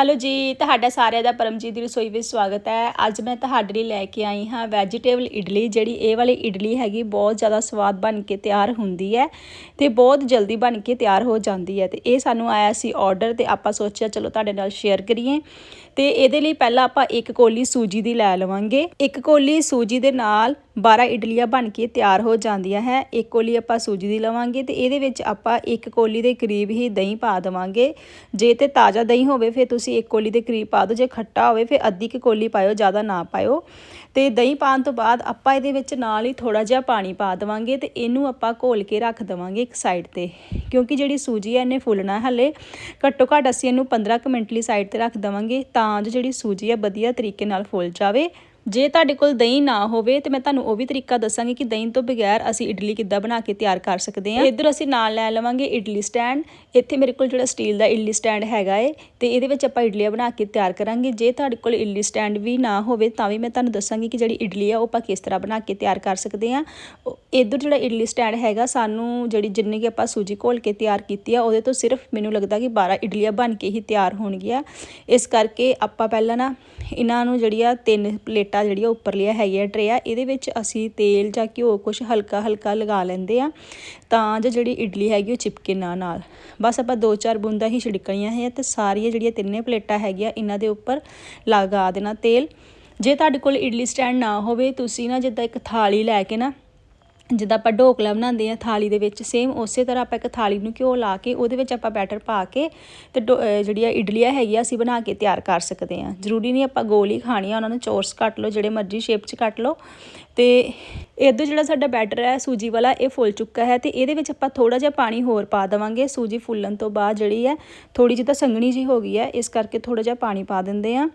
Hello ਜੀ, ਤੁਹਾਡਾ ਸਾਰਿਆਂ ਦਾ ਪਰਮਜੀਤ ਦੀ ਰਸੋਈ ਵਿੱਚ ਸਵਾਗਤ ਹੈ। ਅੱਜ ਮੈਂ ਤੁਹਾਡੇ ਲਈ ਲੈ ਕੇ ਆਈ ਹਾਂ ਵੈਜੀਟੇਬਲ ਇਡਲੀ, ਜਿਹੜੀ ਇਹ ਵਾਲੀ ਇਡਲੀ ਹੈਗੀ, ਬਹੁਤ ਜ਼ਿਆਦਾ ਸਵਾਦ ਬਣ ਕੇ ਤਿਆਰ ਹੁੰਦੀ ਹੈ ਤੇ ਬਹੁਤ ਜਲਦੀ ਬਣ ਕੇ ਤਿਆਰ ਹੋ ਜਾਂਦੀ ਹੈ ਤੇ ਇਹ ਸਾਨੂੰ ਆਇਆ ਸੀ ਆਰਡਰ ਤੇ ਆਪਾਂ ਸੋਚਿਆ ਚਲੋ ਤੁਹਾਡੇ ਨਾਲ ਸ਼ੇਅਰ ਕਰੀਏ। ਤੇ ਇਹਦੇ ਲਈ ਪਹਿਲਾਂ ਆਪਾਂ ਇੱਕ ਕੋਲੀ ਸੂਜੀ ਦੀ ਲੈ ਲਵਾਂਗੇ। ਇੱਕ ਕੋਲੀ ਸੂਜੀ ਦੇ ਨਾਲ 12 ਇਡਲੀਆਂ ਬਣ ਕੇ ਤਿਆਰ ਹੋ ਜਾਂਦੀਆਂ ਹੈ। ਇੱਕ ਕੋਲੀ ਆਪਾਂ ਸੂਜੀ ਦੀ ਲਵਾਂਗੇ ਤੇ ਇਹਦੇ ਵਿੱਚ ਆਪਾਂ ਇੱਕ ਕੋਲੀ ਦੇ ਕਰੀਬ ਹੀ ਦਹੀਂ ਪਾ ਦੇਵਾਂਗੇ। ਜੇ ਤੇ ਤਾਜ਼ਾ ਦਹੀਂ ਹੋਵੇ, ਫਿਰ ਤੁਸੀਂ ਇੱਕ ਕੋਲੀ ਦੇ ਕਰੀਬ ਪਾ ਦਿਓ। ਜੇ ਖੱਟਾ ਹੋਵੇ, ਫਿਰ ਅੱਧੀ ਕੁ ਕੋਲੀ ਪਾਇਓ, ਜ਼ਿਆਦਾ ਨਾ ਪਾਇਓ। ਤੇ ਦਹੀਂ ਪਾਉਣ ਤੋਂ ਬਾਅਦ ਆਪਾਂ ਇਹਦੇ ਵਿੱਚ ਨਾਲ ਹੀ ਥੋੜਾ ਜਿਹਾ ਪਾਣੀ ਪਾ ਦੇਵਾਂਗੇ ਤੇ ਇਹਨੂੰ ਆਪਾਂ ਘੋਲ ਕੇ ਰੱਖ ਦੇਵਾਂਗੇ ਇੱਕ ਸਾਈਡ ਤੇ। ਕਿਉਂਕਿ ਜਿਹੜੀ ਸੂਜੀ ਹੈ, ਇਹਨੇ ਫੁੱਲਣਾ ਹਲੇ। ਘੱਟੋ ਘੱਟ ਅਸੀਂ ਇਹਨੂੰ 15 ਕੁ ਮਿੰਟ ਲਈ ਸਾਈਡ ਤੇ ਰੱਖ ਦੇਵਾਂਗੇ ਤਾਂ ਜੋ ਜਿਹੜੀ ਸੂਜੀ ਹੈ, ਵਧੀਆ ਤਰੀਕੇ ਨਾਲ ਫੁੱਲ ਜਾਵੇ। ਜੇ ਤੁਹਾਡੇ ਕੋਲ ਦਹੀਂ ਨਾ ਹੋਵੇ ਤੇ ਮੈਂ ਤੁਹਾਨੂੰ ਉਹ ਵੀ ਤਰੀਕਾ ਦੱਸਾਂਗੀ ਕਿ ਦਹੀਂ ਤੋਂ ਬਗੈਰ ਅਸੀਂ ਇਡਲੀ ਕਿੱਦਾਂ ਬਣਾ ਕੇ ਤਿਆਰ ਕਰ ਸਕਦੇ ਹਾਂ। ਇੱਧਰ ਅਸੀਂ ਨਾਲ ਲੈ ਲਵਾਂਗੇ ਇਡਲੀ ਸਟੈਂਡ। ਇੱਥੇ ਮੇਰੇ ਕੋਲ ਜਿਹੜਾ ਸਟੀਲ ਦਾ ਇਡਲੀ ਸਟੈਂਡ ਹੈਗਾ ਏ ਤੇ ਇਹਦੇ ਵਿੱਚ ਆਪਾਂ ਇਡਲੀਆਂ ਬਣਾ ਕੇ ਤਿਆਰ ਕਰਾਂਗੇ। ਜੇ ਤੁਹਾਡੇ ਕੋਲ ਇਡਲੀ ਸਟੈਂਡ ਵੀ ਨਾ ਹੋਵੇ ਤਾਂ ਵੀ ਮੈਂ ਤੁਹਾਨੂੰ ਦੱਸਾਂਗੀ ਕਿ ਜਿਹੜੀ ਇਡਲੀ ਆ ਉਹ ਆਪਾਂ ਕਿਸ ਤਰ੍ਹਾਂ ਬਣਾ ਕੇ ਤਿਆਰ ਕਰ ਸਕਦੇ ਹਾਂ। ਇੱਧਰ ਜਿਹੜਾ ਇਡਲੀ ਸਟੈਂਡ ਹੈਗਾ, ਸਾਨੂੰ ਜਿਹੜੀ ਜਿੰਨੀ ਕਿ ਆਪਾਂ ਸੂਜੀ ਘੋਲ ਕੇ ਤਿਆਰ ਕੀਤੀ ਆ, ਉਹਦੇ ਤੋਂ ਸਿਰਫ ਮੈਨੂੰ ਲੱਗਦਾ ਕਿ 12 ਇਡਲੀਆਂ ਬਣ ਕੇ ਹੀ ਤਿਆਰ ਹੋਣਗੀਆਂ। ਇਸ ਕਰਕੇ ਆਪਾਂ ਪਹਿਲਾਂ ਨਾ ਇਹਨਾਂ ਨੂੰ ਜਿਹੜੀ ਆ ਤਿੰਨ ਪਲੇਟਾਂ ਜਿਹੜੀਆਂ ਉੱਪਰਲੀਆਂ ਹੈਗੀਆਂ ਟਰੇ ਆ ਇਹਦੇ ਵਿੱਚ ਅਸੀਂ ਤੇਲ ਜਾਂ ਘਿਓ ਕੁਝ ਹਲਕਾ ਹਲਕਾ ਲਗਾ ਲੈਂਦੇ ਆ, ਤਾਂ ਜੋ ਜਿਹੜੀ ਇਡਲੀ ਹੈਗੀ ਉਹ ਚਿਪਕੇ ਨਾ ਨਾਲ। ਬਸ ਆਪਾਂ ਦੋ ਚਾਰ ਬੂੰਦਾਂ ਹੀ ਛਿੜਕਣੀਆਂ ਹੈ ਤੇ ਸਾਰੀਆਂ ਜਿਹੜੀਆਂ ਤਿੰਨੇ ਪਲੇਟਾਂ ਹੈਗੀਆਂ ਇਹਨਾਂ ਦੇ ਉੱਪਰ ਲਗਾ ਦੇਣਾ ਤੇਲ। ਜੇ ਤੁਹਾਡੇ ਕੋਲ ਇਡਲੀ ਸਟੈਂਡ ਨਾ ਹੋਵੇ, ਤੁਸੀਂ ਨਾ ਜਿੱਦਾਂ ਇੱਕ ਥਾਲੀ ਲੈ ਕੇ ਨਾ ਜਿੱਦਾਂ ਆਪਾਂ ਢੋਕਲਾ ਬਣਾਉਂਦੇ ਆ ਥਾਲੀ ਦੇ ਵਿੱਚ ਸੇਮ ਉਸੇ ਤਰ੍ਹਾਂ ਆਪਾਂ ਇੱਕ ਥਾਲੀ ਨੂੰ ਘਿਓ ਲਾ ਕੇ ਉਹਦੇ ਵਿੱਚ ਆਪਾਂ ਬੈਟਰ ਪਾ ਕੇ ਤੇ ਆ ਇਡਲੀਆਂ ਹੈਗੀਆਂ ਅਸੀਂ ਬਣਾ ਕੇ ਤਿਆਰ ਕਰ ਸਕਦੇ ਆ ਜ਼ਰੂਰੀ ਨਹੀਂ ਆਪਾਂ ਗੋਲ ਹੀ ਖਾਣੀ ਆ ਉਹਨਾਂ ਨੂੰ ਚੋਰਸ ਕੱਟ ਲਓ, ਜਿਹੜੇ ਮਰਜ਼ੀ ਸ਼ੇਪ 'ਚ ਕੱਟ ਲਓ। ਤੇ ਇਧਰ ਜਿਹੜਾ ਸਾਡਾ ਬੈਟਰ ਹੈ, ਸੂਜੀ ਵਾਲਾ, ਇਹ ਫੁੱਲ ਚੁੱਕਾ ਹੈ ਤੇ ਇਹਦੇ ਵਿੱਚ ਆਪਾਂ ਥੋੜਾ ਜਿਹਾ ਪਾਣੀ ਹੋਰ ਪਾ ਦੇਵਾਂਗੇ। ਸੂਜੀ ਫੁੱਲਣ ਤੋਂ ਬਾਅਦ ਜਿਹੜੀ ਹੈ ਥੋੜੀ ਜਿਹੀ ਤਾਂ ਸੰਘਣੀ ਜੀ ਹੋ ਗਈ ਹੈ, ਇਸ ਕਰਕੇ ਥੋੜਾ ਜਿਹਾ ਪਾਣੀ ਪਾ ਦਿੰਦੇ ਆ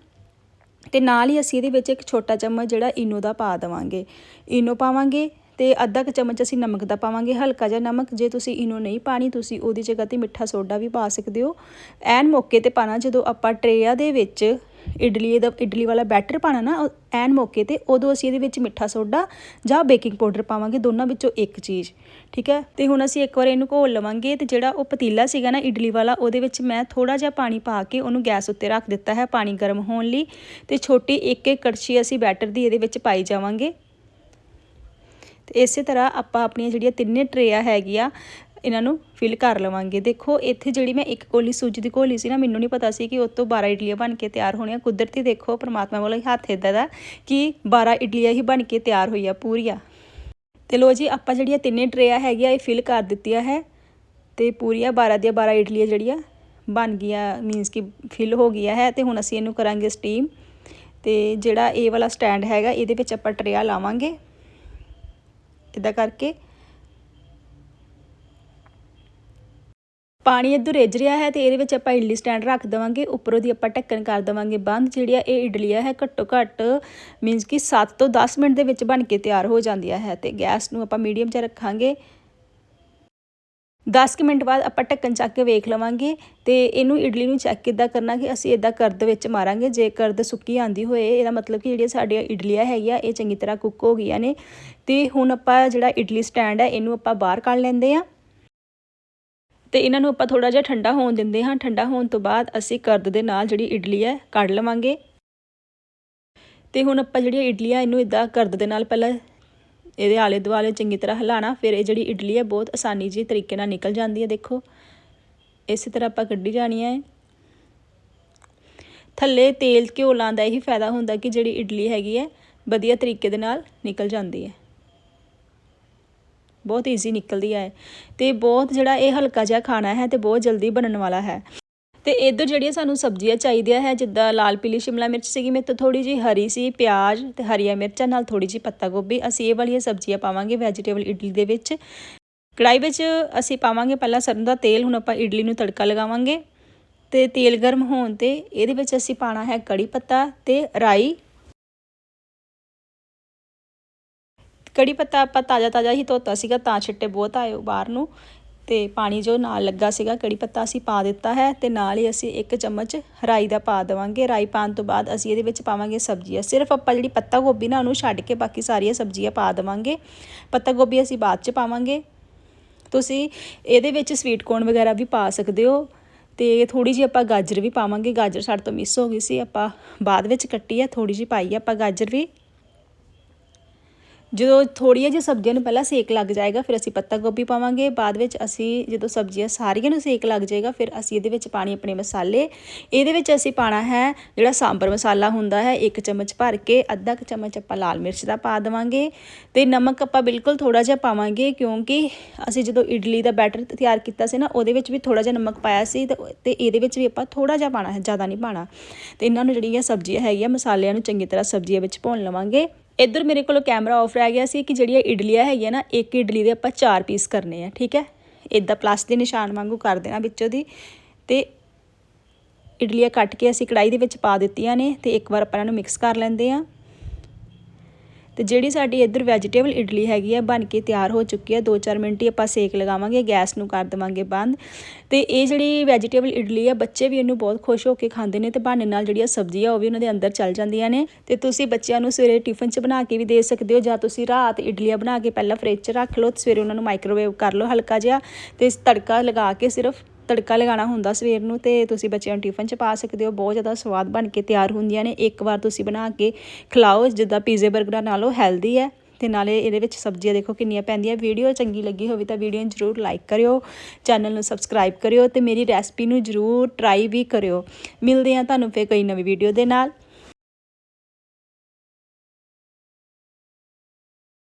ਤੇ ਨਾਲ ਹੀ ਅਸੀਂ ਇਹਦੇ ਵਿੱਚ ਇੱਕ ਛੋਟਾ ਚਮਚ ਜਿਹੜਾ ਇਨੋ ਦਾ ਪਾ ਦੇਵਾਂਗੇ। ਇਨੋ ਪਾਵਾਂਗੇ ਤੇ ਅੱਧਾ ਕੁ ਚਮਚ ਅਸੀਂ ਨਮਕ ਦਾ ਪਾਵਾਂਗੇ, ਹਲਕਾ ਜਿਹਾ ਨਮਕ, ਜੇ ਤੁਸੀਂ ਇਹਨੂੰ ਨਹੀਂ ਪਾਣੀ, ਤੁਸੀਂ ਉਹਦੀ ਜਗ੍ਹਾ ਤੇ ਮਿੱਠਾ ਸੋਡਾ ਵੀ ਪਾ ਸਕਦੇ ਹੋ। ਐਨ ਮੌਕੇ ਤੇ ਪਾਣਾ, ਜਦੋਂ ਆਪਾਂ ਟਰੇਆ ਦੇ ਵਿੱਚ ਇਡਲੀ ਦਾ ਇਡਲੀ ਵਾਲਾ ਬੈਟਰ ਪਾਣਾ ਨਾ ਐਨ ਮੌਕੇ ਤੇ, ਉਦੋਂ ਅਸੀਂ ਇਹਦੇ ਵਿੱਚ ਮਿੱਠਾ ਸੋਡਾ ਜਾਂ ਬੇਕਿੰਗ ਪਾਊਡਰ ਪਾਵਾਂਗੇ, ਦੋਨਾਂ ਵਿੱਚੋਂ ਇੱਕ ਚੀਜ਼, ਠੀਕ ਹੈ? ਤੇ ਹੁਣ ਅਸੀਂ ਇੱਕ ਵਾਰ ਇਹਨੂੰ ਘੋਲ ਲਵਾਂਗੇ ਤੇ ਜਿਹੜਾ ਉਹ ਪਤੀਲਾ ਸੀਗਾ ਨਾ ਇਡਲੀ ਵਾਲਾ, ਉਹਦੇ ਵਿੱਚ ਮੈਂ ਥੋੜਾ ਜਿਹਾ ਪਾਣੀ ਪਾ ਕੇ ਉਹਨੂੰ ਗੈਸ ਉੱਤੇ ਰੱਖ ਦਿੱਤਾ ਹੈ ਪਾਣੀ ਗਰਮ ਹੋਣ ਲਈ ਤੇ ਛੋਟੀ ਇੱਕ ਇੱਕ ਕੜਛੀ ਅਸੀਂ ਬੈਟਰ ਦੀ ਇਹਦੇ ਵਿੱਚ ਪਾਈ ਜਾਵਾਂਗੇ। ਤੇ ਇਸੇ ਤਰ੍ਹਾਂ ਆਪਾਂ ਆਪਣੀਆਂ ਜਿਹੜੀਆਂ ਤਿੰਨੇ ਟਰੇਆਂ ਹੈਗੀਆਂ, ਇਹਨਾਂ ਨੂੰ ਫਿਲ ਕਰ ਲਵਾਂਗੇ। ਦੇਖੋ, ਇੱਥੇ ਜਿਹੜੀ ਮੈਂ ਇੱਕ ਕੋਲੀ ਸੂਜੀ ਦੀ ਘੋਲੀ ਸੀ ਨਾ, ਮੈਨੂੰ ਨਹੀਂ ਪਤਾ ਸੀ ਕਿ ਉਸ ਤੋਂ 12 ਇਡਲੀਆਂ ਬਣ ਕੇ ਤਿਆਰ ਹੋਣੀਆਂ। ਕੁਦਰਤੀ ਦੇਖੋ, ਪਰਮਾਤਮਾ ਵੱਲੋਂ ਹੱਥ ਇਦਾਂ ਦਾ ਕਿ 12 ਇਡਲੀਆਂ ਹੀ ਬਣ ਕੇ ਤਿਆਰ ਹੋਈਆਂ ਪੂਰੀਆਂ। ਤੇ ਲੋ ਜੀ, ਆਪਾਂ ਜਿਹੜੀਆਂ ਤਿੰਨੇ ਟਰੇਆਂ ਹੈਗੀਆਂ, ਇਹ ਫਿਲ ਕਰ ਦਿੱਤੀਆਂ ਹੈ। ਤੇ ਪੂਰੀਆਂ 12 ਦੀਆਂ 12 ਇਡਲੀਆਂ ਜਿਹੜੀਆਂ ਬਣ ਗਈਆਂ ਮੀਨਸ ਕਿ ਫਿਲ ਹੋ ਗਿਆ ਹੈ ਤੇ ਹੁਣ ਅਸੀਂ ਇਹਨੂੰ ਕਰਾਂਗੇ ਸਟੀਮ ਤੇ ਜਿਹੜਾ ਇਹ ਵਾਲਾ ਸਟੈਂਡ ਹੈਗਾ, ਇਹਦੇ ਵਿੱਚ ਆਪਾਂ ਟਰੇਆ ਲਾਵਾਂਗੇ। ਇਦਾਂ ਕਰਕੇ ਪਾਣੀ ਇਧਰ ਰਿੱਝ ਰਿਹਾ ਹੈ ਤੇ ਇਹਦੇ ਵਿੱਚ ਆਪਾਂ ਇਡਲੀ ਸਟੈਂਡ ਰੱਖ ਦਵਾਂਗੇ, ਉੱਪਰੋਂ ਦੀ ਆਪਾਂ ਢੱਕਣ ਕਰ ਦਵਾਂਗੇ ਬੰਦ, ਜਿਹੜੀ ਆ ਇਹ ਇਡਲੀਆ ਹੈ ਘੱਟੋ ਘੱਟ ਮੀਨਸ ਕਿ 7 ਤੋਂ 10 ਮਿੰਟ ਦੇ ਵਿੱਚ ਬਣ ਕੇ ਤਿਆਰ ਹੋ ਜਾਂਦੀਆਂ ਹੈ ਤੇ ਗੈਸ ਨੂੰ ਆਪਾਂ ਮੀਡੀਅਮ 'ਚ ਰੱਖਾਂਗੇ। 10 ਮਿੰਟ ਬਾਅਦ ਆਪਾਂ ਢੱਕਣ ਚੱਕ ਕੇ ਵੇਖ ਲਵਾਂਗੇ ਤੇ ਇਹਨੂੰ ਇਡਲੀ ਨੂੰ ਚੈੱਕ ਕਿੱਦਾਂ ਕਰਨਾ ਕਿ ਅਸੀਂ ਇਦਾਂ ਕਰਦ ਵਿੱਚ ਮਾਰਾਂਗੇ। ਜੇ ਕਰਦ ਸੁੱਕੀ ਆਂਦੀ ਹੋਏ, ਇਹਦਾ ਮਤਲਬ ਕਿ ਜਿਹੜੀਆਂ ਸਾਡੀਆਂ ਇਡਲੀਆਂ ਹੈਗੀਆਂ, ਇਹ ਚੰਗੀ ਤਰ੍ਹਾਂ ਕੁੱਕ ਹੋ ਗਈਆਂ ਨੇ। ਤੇ ਹੁਣ ਆਪਾਂ ਜਿਹੜਾ ਇਡਲੀ ਸਟੈਂਡ ਹੈ, ਇਹਨੂੰ ਆਪਾਂ ਬਾਹਰ ਕੱਢ ਲੈਂਦੇ ਆ ਤੇ ਇਹਨਾਂ ਨੂੰ ਆਪਾਂ ਥੋੜਾ ਜਿਹਾ ਠੰਡਾ ਹੋਣ ਦਿੰਦੇ ਹਾਂ। ਠੰਡਾ ਹੋਣ ਤੋਂ ਬਾਅਦ ਅਸੀਂ ਕਰਦ ਦੇ ਨਾਲ ਜਿਹੜੀ ਇਡਲੀ ਹੈ, ਕੱਢ ਲਵਾਂਗੇ। ਤੇ ਹੁਣ ਆਪਾਂ ਜਿਹੜੀਆਂ ਇਡਲੀਆਂ, ਇਹਨੂੰ ਇਦਾਂ ਕਰਦ ਦੇ ਨਾਲ ਪਹਿਲਾਂ ਇਹਦੇ ਆਲੇ ਦੁਆਲੇ ਚੰਗੀ ਤਰ੍ਹਾਂ ਹਿਲਾਣਾ, ਫਿਰ ਇਹ ਜਿਹੜੀ ਇਡਲੀ ਹੈ ਬਹੁਤ ਆਸਾਨੀ ਜੀ ਤਰੀਕੇ ਨਾਲ ਨਿਕਲ ਜਾਂਦੀ ਹੈ, ਦੇਖੋ। ਇਸੇ ਤਰ੍ਹਾਂ ਆਪਾਂ ਕੱਢੀ ਜਾਣੀ ਹੈ। ਥੱਲੇ ਤੇਲ ਘਿਓ ਲਾਉਣ ਦਾ ਇਹੀ ਫਾਇਦਾ ਹੁੰਦਾ ਕਿ ਜਿਹੜੀ ਇਡਲੀ ਹੈਗੀ ਹੈ, ਵਧੀਆ ਤਰੀਕੇ ਦੇ ਨਾਲ ਨਿਕਲ ਜਾਂਦੀ ਹੈ। ਬਹੁਤ ਈਜ਼ੀ ਨਿਕਲਦੀ ਹੈ ਤੇ ਬਹੁਤ ਜਿਹੜਾ ਇਹ ਹਲਕਾ ਜਿਹਾ ਖਾਣਾ ਹੈ ਤੇ ਬਹੁਤ ਜਲਦੀ ਬਣਨ ਵਾਲਾ ਹੈ। ਤੇ ਇਧਰ ਜਿਹੜੀਆਂ ਸਾਨੂੰ ਸਬਜ਼ੀਆਂ ਚਾਹੀਦੀਆਂ ਹੈ, ਜਿੱਦਾਂ ਲਾਲ ਪੀਲੀ ਸ਼ਿਮਲਾ ਮਿਰਚ ਸੀਗੀ, ਮੇਰੇ ਤੋਂ ਥੋੜੀ ਜੀ ਹਰੀ ਸੀ, ਪਿਆਜ਼ ਤੇ ਹਰੀਆਂ ਮਿਰਚਾਂ ਨਾਲ ਥੋੜੀ ਜੀ ਪੱਤਾ ਗੋਭੀ। ਅਸੀਂ ਇਹ ਵਾਲੀਆਂ ਸਬਜ਼ੀਆਂ ਪਾਵਾਂਗੇ ਵੈਜੀਟੇਬਲ ਇਡਲੀ ਦੇ ਵਿੱਚ। ਕੜਾਈ ਵਿੱਚ ਅਸੀਂ ਪਾਵਾਂਗੇ ਪਹਿਲਾਂ ਸਰੋਂ ਦਾ ਤੇਲ, ਹੁਣ ਆਪਾਂ ਇਡਲੀ ਨੂੰ ਤੜਕਾ ਲਗਾਵਾਂਗੇ। ਤੇ ਤੇਲ ਗਰਮ ਹੋਣ ਤੇ ਇਹਦੇ ਵਿੱਚ ਅਸੀਂ ਪਾਣਾ ਹੈ ਕੜੀ ਪੱਤਾ ਤੇ ਰਾਈ। ਕੜੀ ਪੱਤਾ ਆਪਾਂ ਤਾਜ਼ਾ ਤਾਜ਼ਾ ਹੀ ਧੋਤਾ ਸੀਗਾ, ਤਾਂ ਛਿੱਟੇ ਬਹੁਤ ਆਏ ਬਾਹਰ ਨੂੰ। ਤੇ ਪਾਣੀ ਜੋ ਨਾਲ ਲੱਗਾ ਸੀਗਾ, ਕੜੀ ਪੱਤਾ ਅਸੀਂ ਪਾ ਦਿੱਤਾ ਹੈ ਤੇ ਨਾਲ ਹੀ ਅਸੀਂ ਇੱਕ ਚਮਚ ਰਾਈ ਦਾ ਪਾ ਦੇਵਾਂਗੇ। ਰਾਈ ਪਾਣ ਤੋਂ ਬਾਅਦ ਅਸੀਂ ਇਹਦੇ ਵਿੱਚ ਪਾਵਾਂਗੇ ਸਬਜ਼ੀਆਂ। ਸਿਰਫ ਆਪਾਂ ਜਿਹੜੀ ਪੱਤਾ ਗੋਭੀ ਨਾ, ਉਹਨੂੰ ਛੱਡ ਕੇ ਬਾਕੀ ਸਾਰੀਆਂ ਸਬਜ਼ੀਆਂ ਪਾ ਦੇਵਾਂਗੇ। ਪੱਤਾ ਗੋਭੀ ਅਸੀਂ ਬਾਅਦ ਚ ਪਾਵਾਂਗੇ। ਤੁਸੀਂ ਇਹਦੇ ਵਿੱਚ ਸਵੀਟ ਕੋਰਨ ਵਗੈਰਾ ਵੀ ਪਾ ਸਕਦੇ ਹੋ ਤੇ ਥੋੜੀ ਜਿਹੀ ਆਪਾਂ ਗਾਜਰ ਵੀ ਪਾਵਾਂਗੇ। ਗਾਜਰ ਸਾਡੇ ਤੋਂ ਮਿਸ ਹੋ ਗਈ ਸੀ, ਆਪਾਂ ਬਾਅਦ ਵਿੱਚ ਕੱਟੀ ਆ ਥੋੜੀ ਜਿਹੀ ਪਾਈ ਆ ਆਪਾਂ ਗਾਜਰ ਵੀ। ਜਦੋਂ ਥੋੜੀਆਂ ਜਿਹੀਆਂ ਸਬਜ਼ੀਆਂ ਨੂੰ ਪਹਿਲਾਂ ਸੇਕ ਲੱਗ ਜਾਏਗਾ, ਫਿਰ ਅਸੀਂ ਪੱਤਾ ਗੋਭੀ ਪਾਵਾਂਗੇ, ਬਾਅਦ ਵਿੱਚ ਅਸੀਂ ਜਦੋਂ ਸਬਜ਼ੀਆਂ ਸਾਰੀਆਂ ਨੂੰ ਸੇਕ ਲੱਗ ਜਾਏਗਾ, ਫਿਰ ਅਸੀਂ ਇਹਦੇ ਵਿੱਚ ਪਾਣੀ ਆਪਣੇ ਮਸਾਲੇ, ਇਹਦੇ ਵਿੱਚ ਅਸੀਂ ਪਾਣਾ ਹੈ ਜਿਹੜਾ ਸਾਂਬਰ ਮਸਾਲਾ ਹੁੰਦਾ ਹੈ, ਇੱਕ ਚਮਚ ਭਰ ਕੇ ਅੱਧਾ ਕੁ ਚਮਚ ਆਪਾਂ ਲਾਲ ਮਿਰਚ ਦਾ ਪਾ ਦੇਵਾਂਗੇ ਤੇ ਨਮਕ ਆਪਾਂ ਬਿਲਕੁਲ ਥੋੜਾ ਜਿਹਾ ਪਾਵਾਂਗੇ, ਕਿਉਂਕਿ ਅਸੀਂ ਜਦੋਂ ਇਡਲੀ ਦਾ ਬੈਟਰ ਤਿਆਰ ਕੀਤਾ ਸੀ ਨਾ, ਉਹਦੇ ਵਿੱਚ ਵੀ ਥੋੜਾ ਜਿਹਾ ਨਮਕ ਪਾਇਆ ਸੀ ਤੇ ਤੇ ਇਹਦੇ ਵਿੱਚ ਵੀ ਆਪਾਂ ਥੋੜਾ ਜਿਹਾ ਪਾਣਾ ਹੈ, ਜ਼ਿਆਦਾ ਨਹੀਂ ਪਾਣਾ। ਤੇ ਇਹਨਾਂ ਨੂੰ ਜਿਹੜੀਆਂ ਸਬਜ਼ੀਆਂ ਹੈਗੀਆਂ, ਮਸਾਲਿਆਂ ਨੂੰ ਚੰਗੀ ਤਰ੍ਹਾਂ ਸਬਜ਼ੀਆਂ ਵਿੱਚ ਭੁੰਨ ਲਵਾਂਗੇ। ਇੱਧਰ ਮੇਰੇ ਕੋਲ ਕੈਮਰਾ ਆਫ ਰਹਿ ਗਿਆ ਸੀ ਕਿ ਜਿਹੜੀਆਂ ਇਡਲੀਆਂ ਹੈਗੀਆਂ ਨਾ, ਇੱਕ ਇਡਲੀ ਦੇ ਆਪਾਂ ਚਾਰ ਪੀਸ ਕਰਨੇ ਆ, ਠੀਕ ਹੈ? ਇਦਾਂ ਪਲੱਸ ਦੇ ਨਿਸ਼ਾਨ ਵਾਂਗੂ ਕਰ ਦੇਣਾ ਵਿੱਚੋਂ ਦੀ। ਤੇ ਇਡਲੀਆਂ ਕੱਟ ਕੇ ਅਸੀਂ ਕੜਾਈ ਦੇ ਵਿੱਚ ਪਾ ਦਿੱਤੀਆਂ ਨੇ ਤੇ ਇੱਕ ਵਾਰ ਆਪਾਂ ਇਹਨਾਂ ਨੂੰ ਮਿਕਸ ਕਰ ਲੈਂਦੇ ਆ ਤੇ ਜਿਹੜੀ ਸਾਡੀ ਇੱਧਰ ਵੈਜੀਟੇਬਲ ਇਡਲੀ ਹੈਗੀ ਆ, ਬਣ ਕੇ ਤਿਆਰ ਹੋ ਚੁੱਕੀ ਹੈ 2-4 ਮਿੰਟ ਹੀ ਆਪਾਂ ਸੇਕ ਲਗਾਵਾਂਗੇ, ਗੈਸ ਨੂੰ ਕਰ ਦੇਵਾਂਗੇ ਬੰਦ। ਤੇ ਇਹ ਜਿਹੜੀ ਵੈਜੀਟੇਬਲ ਇਡਲੀ ਆ, ਬੱਚੇ ਵੀ ਇਹਨੂੰ ਬਹੁਤ ਖੁਸ਼ ਹੋ ਕੇ ਖਾਂਦੇ ਨੇ ਤੇ ਬਹਾਨੇ ਨਾਲ ਜਿਹੜੀਆਂ ਸਬਜ਼ੀਆਂ ਉਹ ਵੀ ਉਹਨਾਂ ਦੇ ਅੰਦਰ ਚੱਲ ਜਾਂਦੀਆਂ ਨੇ। ਤੇ ਤੁਸੀਂ ਬੱਚਿਆਂ ਨੂੰ ਸਵੇਰੇ ਟਿਫਨ 'ਚ ਬਣਾ ਕੇ ਵੀ ਦੇ ਸਕਦੇ ਹੋ, ਜਾਂ ਤੁਸੀਂ ਰਾਤ ਇਡਲੀਆਂ ਬਣਾ ਕੇ ਪਹਿਲਾਂ ਫ੍ਰਿਜ 'ਚ ਰੱਖ ਲਓ ਤੇ ਸਵੇਰੇ ਉਹਨਾਂ ਨੂੰ ਮਾਈਕ੍ਰੋਵੇਵ ਕਰ ਲਓ ਹਲਕਾ ਜਿਹਾ। ਤੇ ਤੜਕਾ ਲਗਾ ਕੇ ਸਿਰਫ ਤੜਕਾ ਲਗਾਉਣਾ ਹੁੰਦਾ ਸਵੇਰ ਨੂੰ ਤੇ ਤੁਸੀਂ ਬੱਚਿਆਂ ਨੂੰ ਟਿਫਨ 'ਚ ਪਾ ਸਕਦੇ ਹੋ। ਬਹੁਤ ਜ਼ਿਆਦਾ ਸਵਾਦ ਬਣ ਕੇ ਤਿਆਰ ਹੁੰਦੀਆਂ ਨੇ। ਇੱਕ ਵਾਰ ਤੁਸੀਂ ਬਣਾ ਕੇ ਖਿਲਾਓ, ਜਿੱਦਾਂ ਪੀਜ਼ੇ 버ਗਰਾਂ ਨਾਲੋਂ ਹੈਲਦੀ ਹੈ ਤੇ ਨਾਲੇ ਇਹਦੇ ਵਿੱਚ ਸਬਜ਼ੀਆਂ ਦੇਖੋ ਕਿੰਨੀਆਂ ਪੈਂਦੀਆਂ। ਵੀਡੀਓ ਚੰਗੀ ਲੱਗੀ ਹੋਵੇ ਤਾਂ ਵੀਡੀਓ ਨੂੰ ਜਰੂਰ ਲਾਈਕ ਕਰਿਓ ਚੈਨਲ ਨੂੰ ਸਬਸਕ੍ਰਾਈਬ ਕਰਿਓ ਤੇ ਮੇਰੀ ਰੈਸਪੀ ਨੂੰ ਜਰੂਰ ਟਰਾਈ ਵੀ ਕਰਿਓ। ਮਿਲਦੇ ਹਾਂ ਤੁਹਾਨੂੰ ਫੇਰ ਕੋਈ ਨਵੀਂ ਵੀਡੀਓ ਦੇ ਨਾਲ।